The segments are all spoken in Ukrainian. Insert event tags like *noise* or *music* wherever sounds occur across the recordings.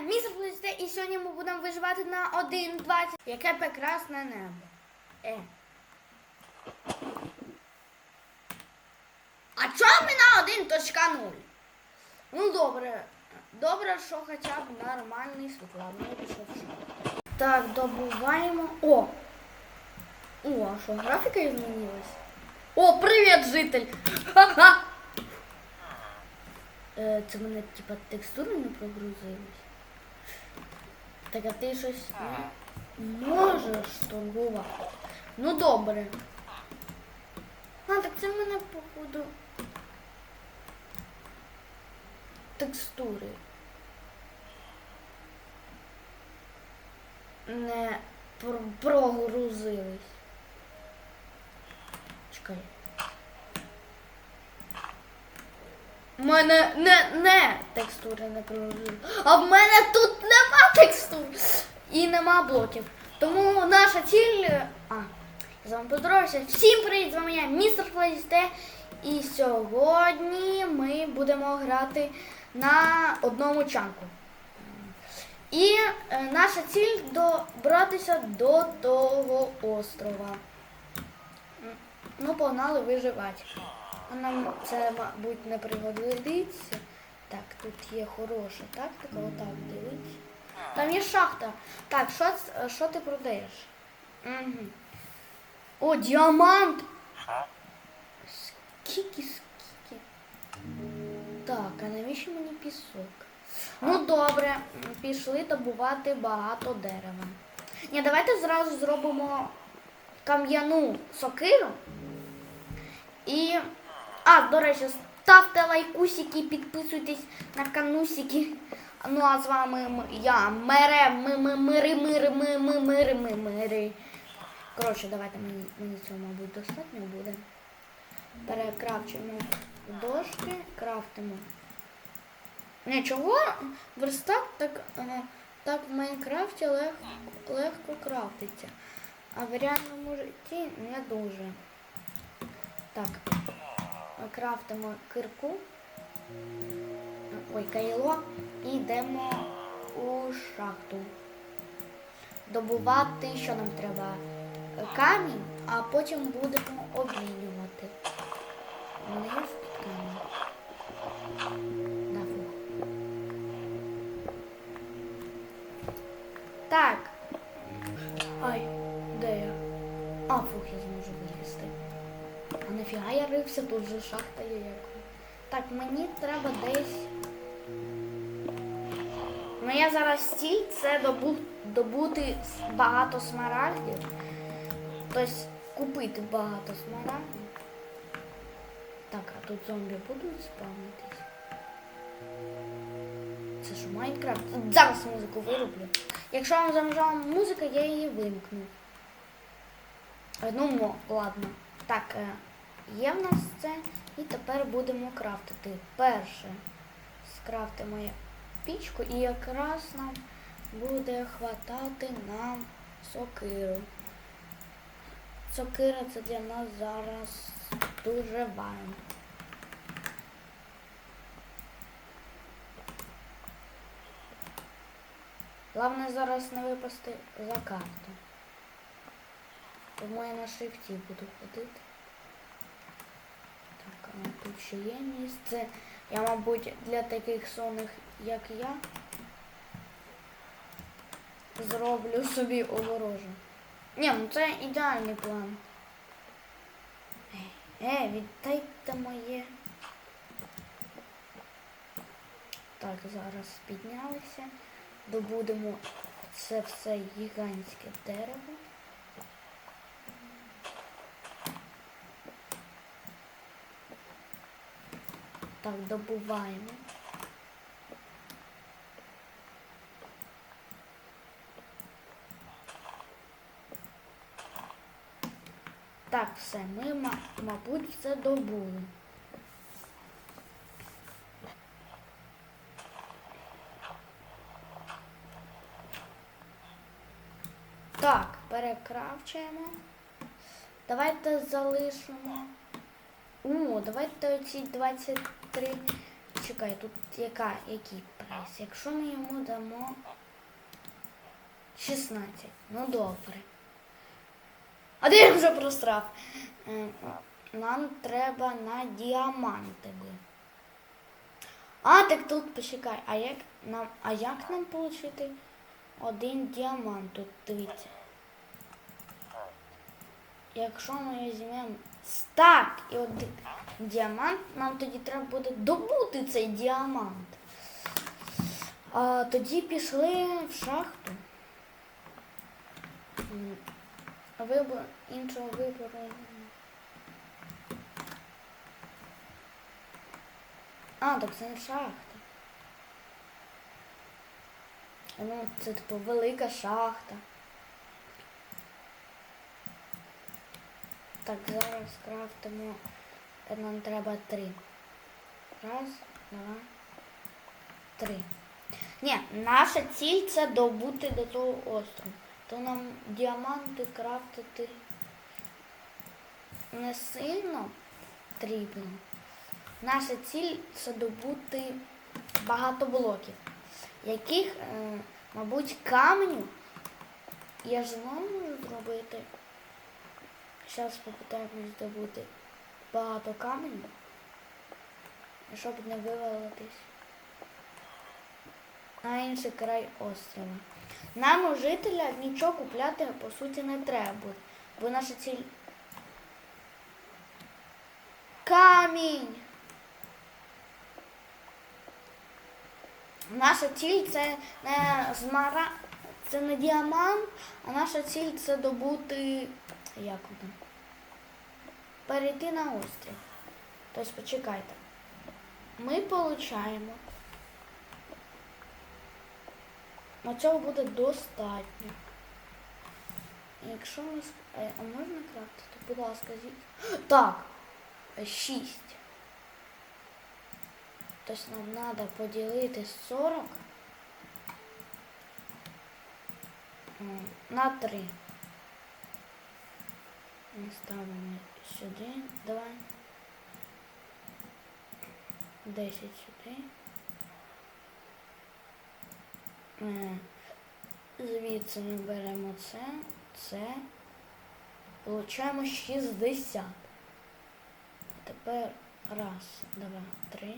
містер Плюсте, і сьогодні ми будемо виживати на 1.20. Яке прекрасне небо. Е. А чому ми на 1.0? Ну добре. Добре, що хоча б нормальний світловий пішов. Так, добуваємо. О! О, а що, графіка змінилась? О, привіт, житель! Ха-ха! Е, Це мене типа текстури не прогрузились. Так а ти щось не можеш торгувати. Ну добре. А, так це в мене походу текстури. Не пр- прогрузились. Чекай. У мене не, не текстури не прогрузили. А в мене тут нема текстур і нема блоків. Тому наша ціль. А, я з вами поздоровався. Всім привіт! З вами я, містер Флейсте. І сьогодні ми будемо грати на одному чанку. І е, наша ціль добратися до того острова. Ну, погнали виживати. А нам це, мабуть, не пригодиться. Так, тут є хороша тактика, отак дивись. Там є шахта. Так, що, ц- що ти продаєш? Угу. О, діамант! Скільки, скільки? Так, а навіщо мені пісок? Ну добре, пішли добувати багато дерева. Ні, давайте зразу зробимо кам'яну сокиру. І. А, до речі, ставте лайкусики, підписуйтесь на канусики. Ну а з вами я мере, ми, ми, мири, мири, ми, ми, мири, ми, мири. Коротше, давайте мені, мені цього, мабуть, достатньо буде. Перекрафчимо дошки, крафтимо. Не, чого верстак так, е, так в Майнкрафті лег, легко крафтиться. А в реальному житті не дуже. Так, крафтимо кирку. Ой, кайло. І йдемо у шахту. Добувати, що нам треба? Камінь, а потім будемо обмінювати. Мене є камінь? Да, фух. Так. Ай, де я? А, фух, я зможу вилізти. А нафіга я рився, тут же шахта є якою. Так, мені треба десь. Моя зараз ціль це добу... добути багато смарагдів. Тобто купити багато смарагдів. Так, а тут зомбі будуть спавнитись? Це що, Майнкрафт? Зараз музику вироблю. Якщо вам заважала музика, я її вимкну. Ну, мо, ладно. Так, е, є в нас це. І тепер будемо крафтити. Перше скрафтимо я пічку і якраз нам буде хватати нам сокиру. Сокира це для нас зараз дуже важливо. Головне зараз не випасти за карту. Тому я на шрифті буду ходити. Так, а тут ще є місце. Я, мабуть, для таких сонних, як я, зроблю собі огорожу. Ні, ну це ідеальний план. Е, віддайте моє. Так, зараз піднялися. Добудемо це все гігантське дерево. Так, добуваємо. Так, все, ми, ма- мабуть, все добули. Так, перекравчуємо. Давайте залишимо. О, давайте оці 23 почекай, тут яка, який прайс? Якщо ми йому дамо 16. Ну добре. А де я вже просрав? Е, Нам треба на діаманти би. А, так тут почекай. А як нам, а як нам отримати один діамант? Тут дивіться. Якщо ми візьмемо стак і один діамант, нам тоді треба буде добути цей діамант. А тоді пішли в шахту. Вибор іншого вибору. А, так це не шахта. Ну, це типу велика шахта. Так, зараз крафтимо. Е, Нам треба три. Раз, два, три. Ні, наша ціль це добути до того острова. То нам діаманти крафтити не сильно потрібно. Наша ціль це добути багато блоків, яких, е, мабуть, каменю я ж можу зробити. Зараз попитаємось здобути багато каменю, щоб не вивалитись на інший край острова. Нам у жителя нічого купляти по суті не треба бо наша ціль камінь. Наша ціль це не змара, це не діамант, а наша ціль це добути як воно? Перейти на острів. Тобто почекайте. Ми получаємо. На цього буде достатньо. Якщо ми... е, А можна крафтити? Будь ласка, зі... *gasps* Так. 6. Тобто нам треба поділити 40 на 3. Ми ставимо сюди, давай. 10 сюди. Е, Звідси ми беремо це, це. Получаємо 60. А тепер раз, два, три.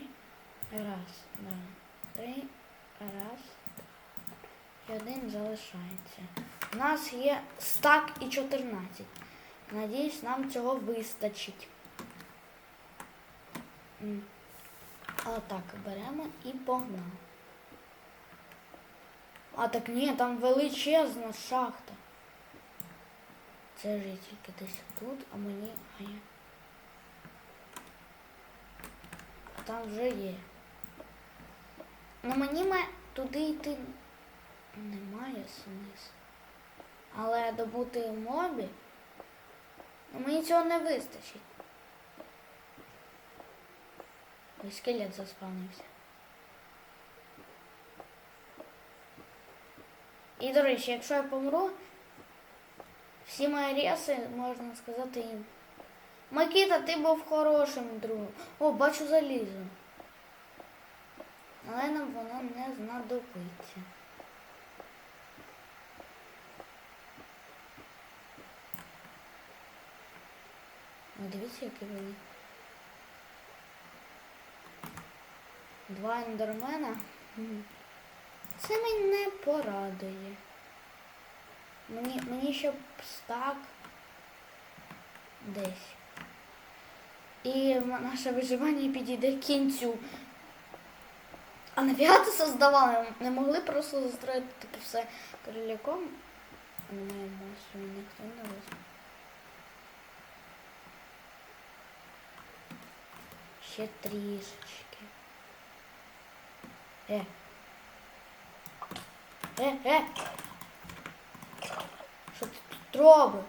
Раз, два, три. Раз. І один залишається. У нас є стак і 14. Надіюсь, нам цього вистачить. А так, беремо і погнали. А так ні, там величезна шахта. Це ж тільки десь тут, а мені. А я. Там вже є. Ну мені ма... туди йти немає смислу. Але добути мобі. Мені цього не вистачить. Ой, скелет заспавнився. І, до речі, якщо я помру, всі мої реси, можна сказати їм. Микита, ти був хорошим другом. О, бачу залізо. Але нам воно не знадобиться. О, дивіться, які вони. Два ендермена. Це мене порадує. Мені, мені ще стак десь. І наше виживання підійде к кінцю. А навігати создавали, не могли просто застроїти таке все криляком. Монстрів, ніхто не вийде. Ще трішечки. Е. Е, е. Що ти тут робиш?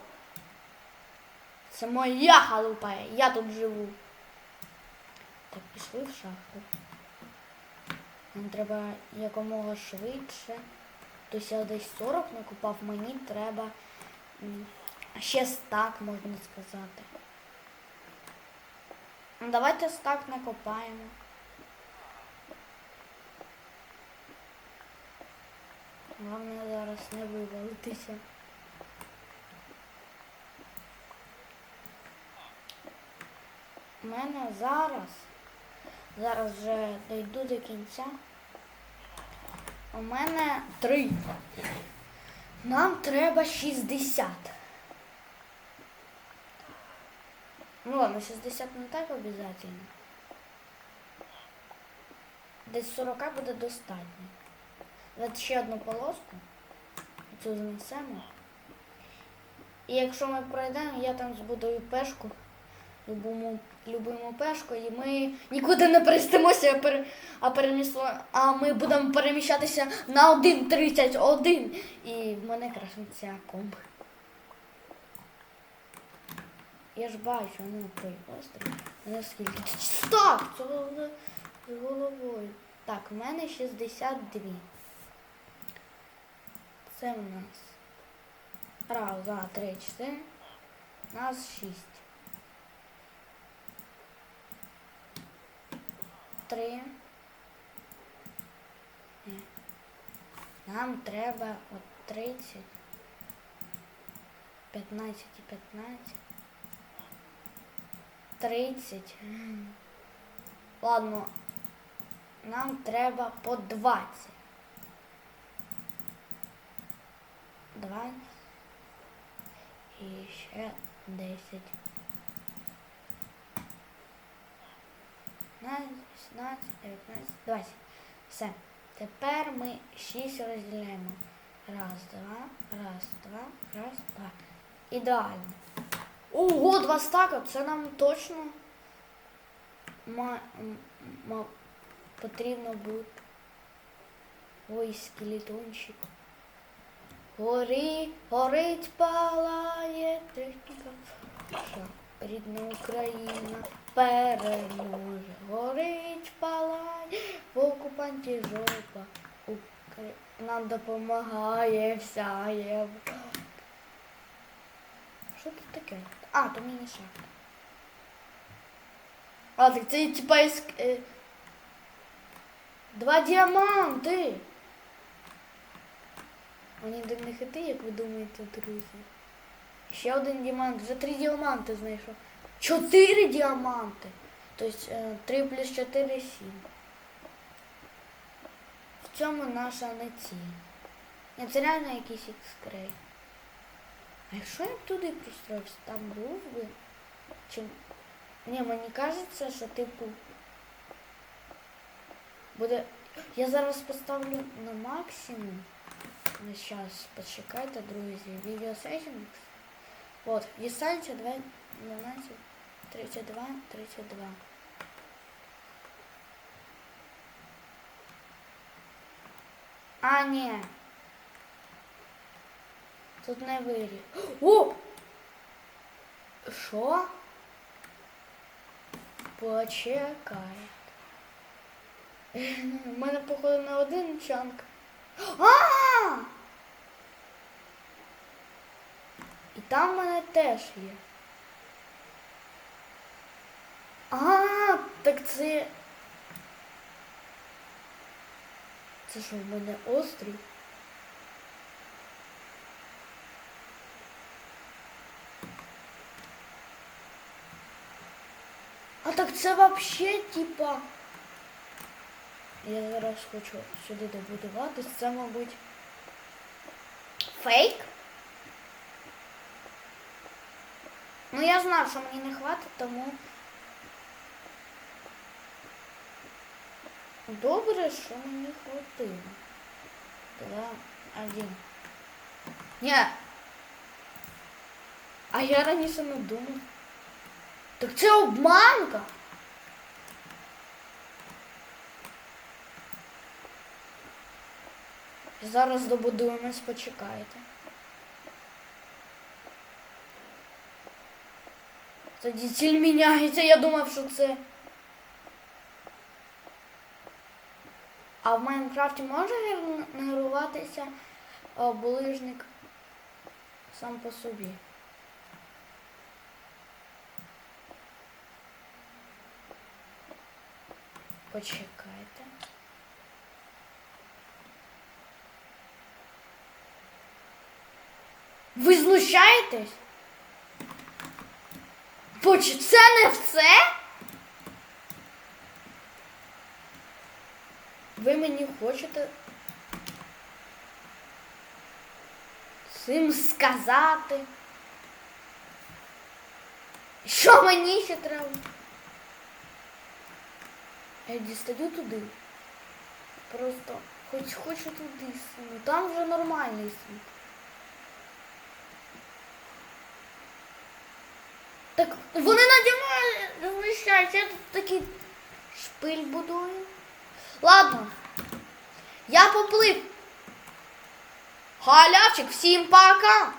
Це моя халупа, я тут живу. Так, пішли в шахту. Нам треба якомога швидше. Тобто я десь 40 накупав, мені треба ще стак, можна сказати. Ну давайте стак накопаємо. Головне зараз не вивалитися. У мене зараз, зараз вже дойду до кінця. У мене три. Нам треба 60. Ну ладно, 60 не так обов'язково. Десь 40 буде достатньо. Давайте ще одну полоску. Цю знесемо. І якщо ми пройдемо, я там збудую пешку. Любому, любимо пешку, і ми нікуди не перестимося, а, пере, а, перемісло, а ми будемо переміщатися на 1.31. І в мене краситься комп. Я ж бачу, ну той острів. Наскільки? Так, це головне з головою. Так, в мене 62. Це у нас. Раз, два, три, чотири. Нас шість. Три. Нам треба от 30. 15 і 15. 30. Ладно. Нам треба по 20. 20. І ще 10. 15, 16, 19, 20. Все. Тепер ми 6 розділяємо. Раз, два, раз, два, раз, два. Ідеально. Ого, два стака, це нам точно ма, ма, потрібно буде. Ой, скелетончик. Гори, горить, палає техніка. Рідна Україна переможе. Горить, палає, в окупанті жопа. Нам допомагає вся Європа. Що тут таке? А, то мені шахта. А, так це типа із... Е... Два діаманти. Вони до них іти, як ви думаєте, друзі? Ще один діамант, вже три діаманти знайшов. Чотири діаманти. Тобто е, 3 плюс 4 7. В цьому наша не ціль. Це реально якийсь ікскрей. А якщо я б туди пристроївся, там був би. Чи... Ні, мені кажеться, що типу. Буде. Я зараз поставлю на максимум. Ну, сейчас, почекайте, друзі. Video settings. Вот, дистанція 2, 12, 32, 32. А, ні. Тут не вирі. О! Що? Почекай. У мене, походу, на один чанк. А! І там в мене теж є. А, так це. Це що в мене острів? А так це вообще типа. Я зараз хочу сюди добудуватись. Це, мабуть, фейк. Ну я знав, що мені не хватить, тому добре, що мені хватило. Два, один. Ні. А я раніше не думав. Так це обманка. Зараз добудуємось, почекайте. Тоді ціль міняється, я думав, що це. А в Майнкрафті може генеруватися е, булижник сам по собі? Почекайте. Ви знущаєтесь? Поч, це не все? Ви мені хочете цим сказати? Що мені ще треба? Я дістаю туди. Просто хоч хочу туди сину. Там вже нормальний світ. Так вони наді мною я тут такий шпиль будую. Ладно. Я поплив. Галявчик, всім пока!